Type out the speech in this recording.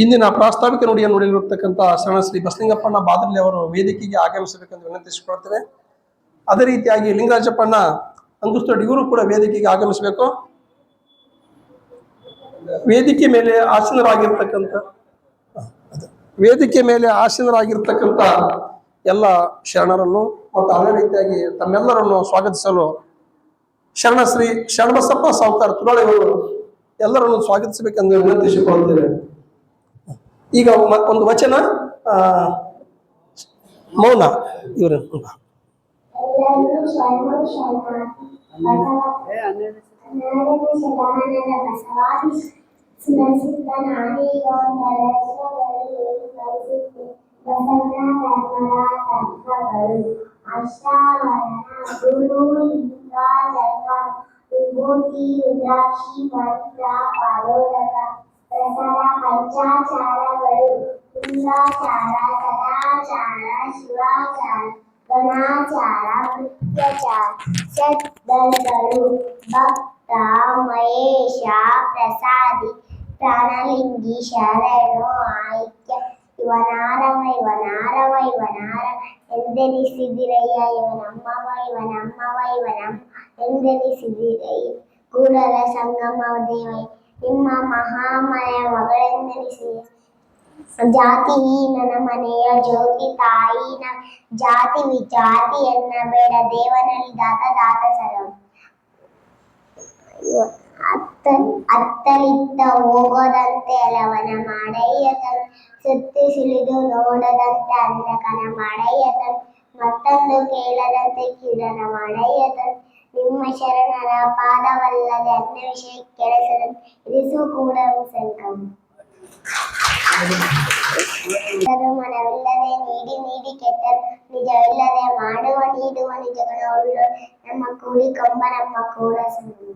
ಇಂದಿನ ಪ್ರಾಸ್ತಾವಿಕ ನುಡಿಯನ್ನು ನುಡಿಯಿರತಕ್ಕಂಥ ಶರಣ ಶ್ರೀ ಬಸಲಿಂಗಪ್ಪಣ್ಣ ಬಾದರ್ಲಿ ಅವರು ವೇದಿಕೆಗೆ ಆಗಮಿಸಬೇಕೆಂದು ವಿನಂತಿಸಿಕೊಳ್ತೇವೆ ಅದೇ ರೀತಿಯಾಗಿ ಲಿಂಗರಾಜಪ್ಪಣ್ಣ ಅಂಗುಸ್ತಡ್ ಇವರು ಕೂಡ ವೇದಿಕೆಗೆ ಆಗಮಿಸಬೇಕು ವೇದಿಕೆ ಮೇಲೆ ಆಸೀನರಾಗಿರ್ತಕ್ಕಂಥ. ವೇದಿಕೆ ಮೇಲೆ ಆಸೀನರಾಗಿರ್ತಕ್ಕಂಥ ಎಲ್ಲ ಶರಣರನ್ನು ಮತ್ತು ಅದೇ ರೀತಿಯಾಗಿ ತಮ್ಮೆಲ್ಲರನ್ನು ಸ್ವಾಗತಿಸಲು ಶರಣ ಶ್ರೀ ಶರಣಬಸಪ್ಪ ಸಾವುಕಾರ ತುರಾಳಿಯವರು ಎಲ್ಲರನ್ನು ಸ್ವಾಗತಿಸಬೇಕೆಂದು ವಿನಂತಿಸಿಕೊಳ್ಳುತ್ತೇವೆ ಈಗ ಮ- ಒಂದು ವಚನ ಆ, ಮೌನ ಇವರು ಎಲ್ಲರೂ ಶರಣು ಶರಣಾರ್ಥಿ ಹನ್ನೆರಡನೇ ಶತಮಾನದ ಬಸವಾದಿ ಸ್ಮರಿಸಿದ ನಾನೀಗೊಂದರ ಬಸವನ ಧರ್ಮದ ತತ್ವಗಳು ಅಷ್ಟಾವರಣ ಗುರು ಲಿಂಗ ಜನ್ಮ ವಿಭೂತಿ ರುದ್ರಾಕ್ಷಿ ಮಂತ್ರ ಪಾದೋದಕ ಪ್ರಸಾದ ಪಂಚಾಚಾರಗಳು ಲಿಂಗಾಚಾರ ಸದಾಚಾರ ಶಿವಾಚಾರ ಗಣಾಚಾರ ಕೃತ್ಯಚಾರ ಷಡ್ದಳಗಳು ಭಕ್ತ ಮಹೇಶ ಪ್ರಸಾದಿ ಪ್ರಾಣಲಿಂಗಿ ಶರಣು ಐಕ್ಯ ಇವನಾರವ ಇವನಾರವ ಇವನಾರ ಎಂದೆನಿಸಿದಿರಯ್ಯ ಇವನಮ್ಮವ ಇವನಮ್ಮವ ಇವನಮ್ಮ ಎಂದೆನಿಸಿದಿರಯ್ಯ ಕೂಡಲ ಸಂಗಮ ದೇವಯ್ಯ ನಿಮ್ಮ ಮಹಾಮಯ ಮಗಳೆಂದೆನಿಸಿದೆ ಜಾತಿಹೀನನ ಮನೆಯ ಜ್ಯೋತಿ ತಾಯಿನ ಜಾತಿ ವಿಜಾತಿಯನ್ನ ಎನ್ನಬೇಡ ದೇವನಲ್ಲಿ ದಾತ ದಾತ ಸರ. ಅತ್ತ ಅತ್ತಲಿತ್ತ ಹೋಗದಂತೆ ಅಲವನ ಮಾಡಯ್ಯತನ್ ಸುತ್ತಿ ಸಿಳಿದು ನೋಡದಂತೆ ಅಂದಕನ ಮಾಡಯ್ಯತನ್ ಮತ್ತೊಂದು ಕೇಳದಂತೆ ಕಿರಣ ಮಾಡಯ್ಯ ತನ್ ನಿಮ್ಮ ಶರಣರ ಪಾದವಲ್ಲದೆ ಅನ್ನ ವಿಷಯ ಕೆಲಸದಂತೆ ಇರಿಸು ಕೂಡ ಸಂಕಮ ಮನವಿಲ್ಲದೆ ನೀಡಿ ನೀಡಿ ಕೆಟ್ಟರು ನಿಜವಿಲ್ಲದೆ ಮಾಡುವ ನೀಡುವ ನಿಜಗಳ ಉಳ್ಳು ನಮ್ಮ ಕೂಡಿ ಕಂಬ ನಮ್ಮ ಕೂಡ ಸಂಗಮ